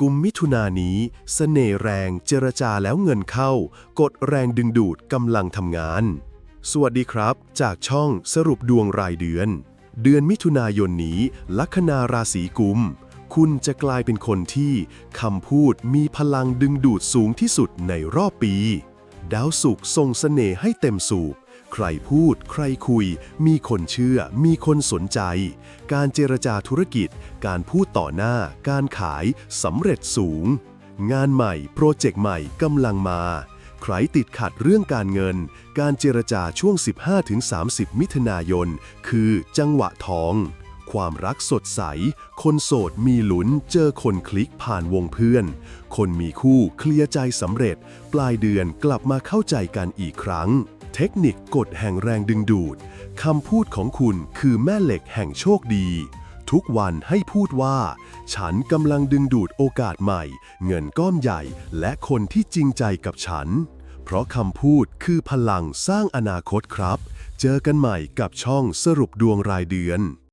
กุมมิถุนายนนี้สเสน่ห์แรงเจรจาแล้วเงินเข้า กดแรงดึงดูดกำลังทำงาน สวัสดีครับ จากช่องสรุปดวงรายเดือน เดือนมิถุนายนนี้ ลัคนาราศีกุม คุณจะกลายเป็นคนที่คำพูดมีพลังดึงดูดสูงที่สุดในรอบปี ดาวศุกร์ส่งเสน่ห์ให้เต็มสูบ ใครพูด ใครคุย มีคนเชื่อ มีคนสนใจ การเจรจาธุรกิจ การพูดต่อหน้า การขายสำเร็จสูง งานใหม่ โปรเจกต์ใหม่กำลังมา ใครติดขัดเรื่องการเงิน การเจรจาช่วง 15-30 มิถุนายน คือจังหวะทอง ความรักสดใส คนโสดมีหลุนเจอคนคลิกผ่านวงเพื่อน คนมีคู่เคลียร์ใจสำเร็จ ปลายเดือนกลับมาเข้าใจกันอีกครั้ง เทคนิคกฎแห่งแรงดึงดูดคำพูดของคุณคือแม่เหล็กแห่งโชคดี ทุกวันให้พูดว่า ฉันกำลังดึงดูดโอกาสใหม่ เงินก้อนใหญ่ และคนที่จริงใจกับฉัน เพราะคำพูดคือพลังสร้างอนาคตครับ เจอกันใหม่กับช่องสรุปดวงรายเดือน